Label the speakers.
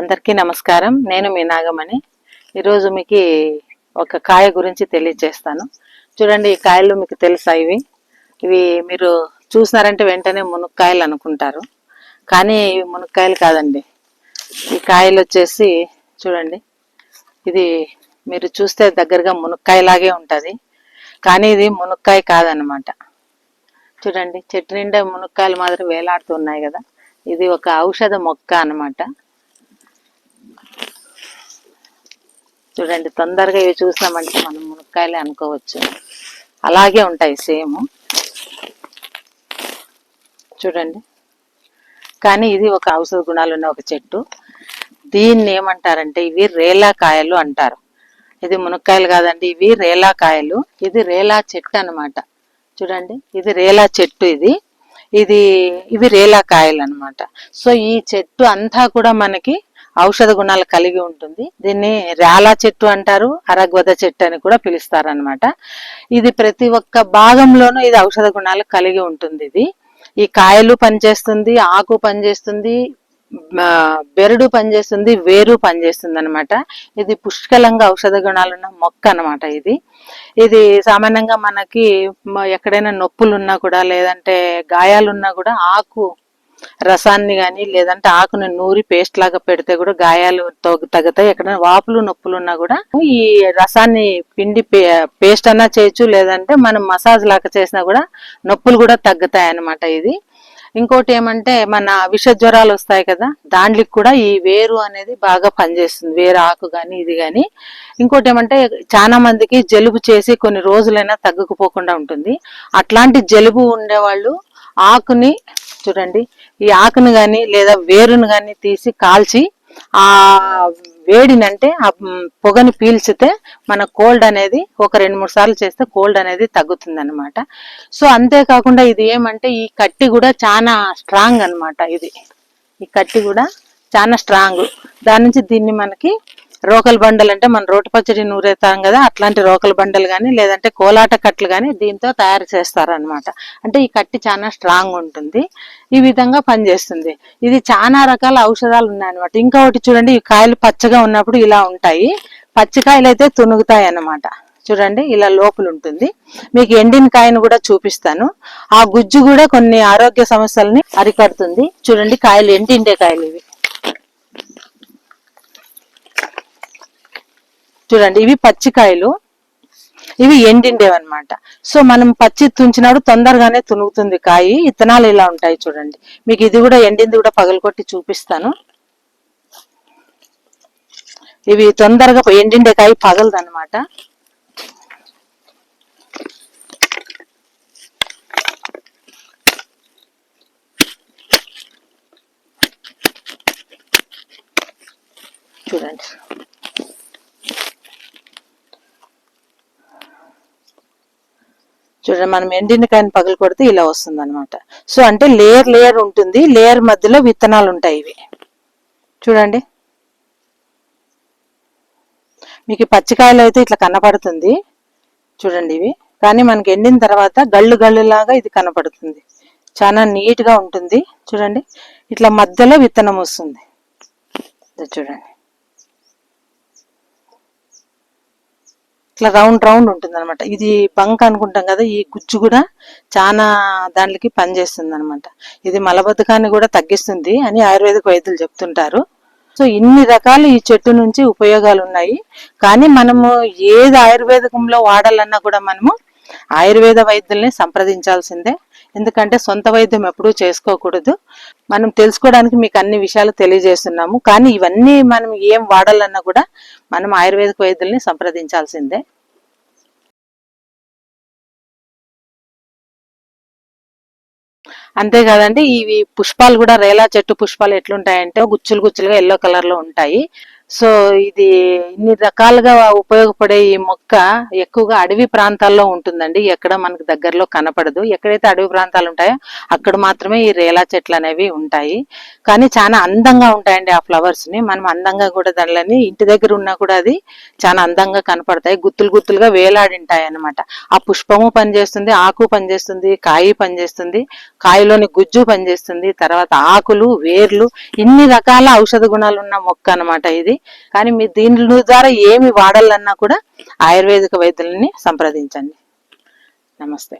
Speaker 1: అందరికీ నమస్కారం. నేను మీ నాగమణి. ఈరోజు మీకు ఒక కాయ గురించి తెలియజేస్తాను. చూడండి ఈ కాయలు మీకు తెలుసా ఇవి? ఇవి మీరు చూసినారంటే వెంటనే మునక్కాయలు అనుకుంటారు. కానీ ఇవి మునక్కాయలు కాదండి. ఈ కాయలు వచ్చేసి చూడండి ఇది మీరు చూస్తే దగ్గరగా మునక్కాయలాగే ఉంటుంది. కానీ ఇది మునక్కాయ కాదనమాట చూడండి చెట్టు నిండా మునక్కాయలు మాత్రం వేలాడుతున్నాయి కదా. ఇది ఒక ఔషధ మొక్క అన్నమాట. చూడండి తొందరగా ఇవి చూసామంటే మనం మునక్కాయలే అనుకోవచ్చు. అలాగే ఉంటాయి సేమ్. చూడండి. కానీ ఇది ఒక ఔషధ గుణాలు ఉన్న ఒక చెట్టు. దీన్ని ఏమంటారంటే ఇవి రేలా కాయలు అంటారు. ఇది మునక్కాయలు కాదండి ఇవి రేలా కాయలు. ఇది రేలా చెట్టు అన్నమాట. చూడండి ఇది రేలా చెట్టు ఇది. ఇది ఇవి రేలా కాయలు అన్నమాట. సో ఈ చెట్టు అంతా కూడా మనకి ఔషధ గుణాలు కలిగి ఉంటుంది. దీన్ని రాలా చెట్టు అంటారు అరగ్వద చెట్టు అని కూడా పిలుస్తారు అనమాట ఇది ప్రతి ఒక్క భాగంలోనూ ఇది ఔషధ గుణాలు కలిగి ఉంటుంది ఇది. ఈ కాయలు పనిచేస్తుంది ఆకు పనిచేస్తుంది బెరడు పనిచేస్తుంది వేరు పనిచేస్తుంది అనమాట ఇది పుష్కలంగా ఔషధ గుణాలున్న మొక్క అన్నమాట ఇది. ఇది సామాన్యంగా మనకి ఎక్కడైనా నొప్పులు ఉన్నా కూడా లేదంటే గాయాలున్నా కూడా ఆకు రసాన్ని కానీ లేదంటే ఆకుని నూరి పేస్ట్ లాగా పెడితే కూడా గాయాలు తగ్గుతాయి. ఎక్కడైనా వాపులు నొప్పులు ఉన్నా కూడా ఈ రసాన్ని పిండి పే- పేస్ట్ అన్నా చేయొచ్చు. లేదంటే మనం మసాజ్ లాగా చేసినా కూడా నొప్పులు కూడా తగ్గుతాయి అన్నమాట ఇది. ఇంకోటి ఏమంటే మన విష జ్వరాలు వస్తాయి కదా దాంట్లోకి కూడా ఈ వేరు అనేది బాగా పనిచేస్తుంది. వేరు ఆకు కానీ ఇది కానీ ఇంకోటి ఏమంటే చాలా మందికి జలుబు చేసి కొన్ని రోజులైనా తగ్గుకుపోకుండా ఉంటుంది. అట్లాంటి జలుబు ఉండేవాళ్ళు ఆకుని చూడండి. ఈ ఆకును కానీ లేదా వేరును కానీ తీసి కాల్చి ఆ వేడిని అంటే ఆ పొగని పీల్చితే మన కోల్డ్ అనేది ఒక రెండు మూడు సార్లు చేస్తే కోల్డ్ అనేది తగ్గుతుంది అనమాట సో అంతేకాకుండా ఇది ఏమంటే ఈ కట్టి కూడా చాలా స్ట్రాంగ్ అన్నమాట ఇది. ఈ కట్టి కూడా చాలా స్ట్రాంగ్. దాని నుంచి దీన్ని మనకి రోకల్ బండలు అంటే మన రోటి పచ్చడి నూరేతాం కదా అట్లాంటి రోకల్ బండలు కానీ లేదంటే కోలాట కట్లు కానీ దీంతో తయారు చేస్తారనమాట అంటే ఈ కట్టి చాలా స్ట్రాంగ్ ఉంటుంది. ఈ విధంగా పనిచేస్తుంది. ఇది చాలా రకాల ఔషధాలు ఉన్నాయన్నమాట. ఇంకొకటి చూడండి ఈ కాయలు పచ్చగా ఉన్నప్పుడు ఇలా ఉంటాయి. పచ్చికాయలు అయితే తునుగుతాయి అన్నమాట. చూడండి ఇలా లోపల ఉంటుంది. మీకు ఎండిన కాయను కూడా చూపిస్తాను. ఆ గుజ్జు కూడా కొన్ని ఆరోగ్య సమస్యల్ని అరికడుతుంది. చూడండి కాయలు ఎండిండే కాయలు ఇవి. చూడండి ఇవి పచ్చికాయలు. ఇవి ఎండిండేవి అనమాట సో మనం పచ్చి తుంచినప్పుడు తొందరగానే తునుగుతుంది కాయి. ఇత్తనాలు ఇలా ఉంటాయి చూడండి. మీకు ఇది కూడా ఎండింది కూడా పగలగొట్టి చూపిస్తాను. ఇవి తొందరగా ఎండిండే కాయ పగలదు అనమాట చూడండి. చూడండి మనం ఎండిన కాయని పగలు కొడితే ఇలా వస్తుంది అనమాట సో అంటే లేయర్ లేయర్ ఉంటుంది. లేయర్ మధ్యలో విత్తనాలు ఉంటాయి ఇవి. చూడండి. మీకు పచ్చికాయలు అయితే ఇట్లా కనపడుతుంది. చూడండి ఇవి. కానీ మనకి ఎండిన తర్వాత గళ్ళు గళ్ళులాగా ఇది కనపడుతుంది. చాలా నీట్గా ఉంటుంది. చూడండి. ఇట్లా మధ్యలో విత్తనం వస్తుంది. చూడండి. ఇట్లా రౌండ్ రౌండ్ ఉంటుంది అనమాట ఇది బంక్ అనుకుంటాం కదా ఈ గుజ్జు కూడా చాలా దానికి పనిచేస్తుంది అనమాట ఇది మలబద్ధకాన్ని కూడా తగ్గిస్తుంది అని ఆయుర్వేదిక వైద్యులు చెప్తుంటారు. సో ఇన్ని రకాలు ఈ చెట్టు నుంచి ఉపయోగాలు ఉన్నాయి కానీ మనము ఏది ఆయుర్వేదకంలో వాడాలన్నా కూడా మనము ఆయుర్వేద వైద్యుల్ని సంప్రదించాల్సిందే. ఎందుకంటే సొంత వైద్యం ఎప్పుడూ చేసుకోకూడదు. మనం తెలుసుకోవడానికి మీకు అన్ని విషయాలు తెలియజేస్తున్నాము. కానీ ఇవన్నీ మనం ఏం వాడాలన్నా కూడా మనం ఆయుర్వేదిక వైద్యుల్ని సంప్రదించాల్సిందే. అంతేకాదండి ఇవి పుష్పాలు కూడా రేలా చెట్టు పుష్పాలు ఎట్లుంటాయంటే గుచ్చులు గుచ్చులుగా ఎల్లో కలర్లో ఉంటాయి. సో ఇది ఇన్ని రకాలుగా ఉపయోగపడే ఈ మొక్క ఎక్కువగా అడవి ప్రాంతాల్లో ఉంటుందండి. ఎక్కడ మనకు దగ్గరలో కనపడదు. ఎక్కడైతే అడవి ప్రాంతాలు ఉంటాయో అక్కడ మాత్రమే ఈ రేలా చెట్లు అనేవి ఉంటాయి. కానీ చాలా అందంగా ఉంటాయండి ఆ ఫ్లవర్స్ని. మనం అందంగా కూడా దానిలని ఇంటి దగ్గర ఉన్నా కూడా అది చాలా అందంగా కనపడతాయి. గుత్తులు గుత్తులుగా వేలాడింటాయి అన్నమాట ఆ పుష్పము పనిచేస్తుంది ఆకు పనిచేస్తుంది కాయి పనిచేస్తుంది కాయలోని గుజ్జు పనిచేస్తుంది తర్వాత ఆకులు వేర్లు ఇన్ని రకాల ఔషధ గుణాలు ఉన్న మొక్క అన్నమాట ఇది. కానీ మీ దీని ద్వారా ఏమి వాడాలన్నా కూడా ఆయుర్వేదిక వైద్యులని సంప్రదించండి. నమస్తే.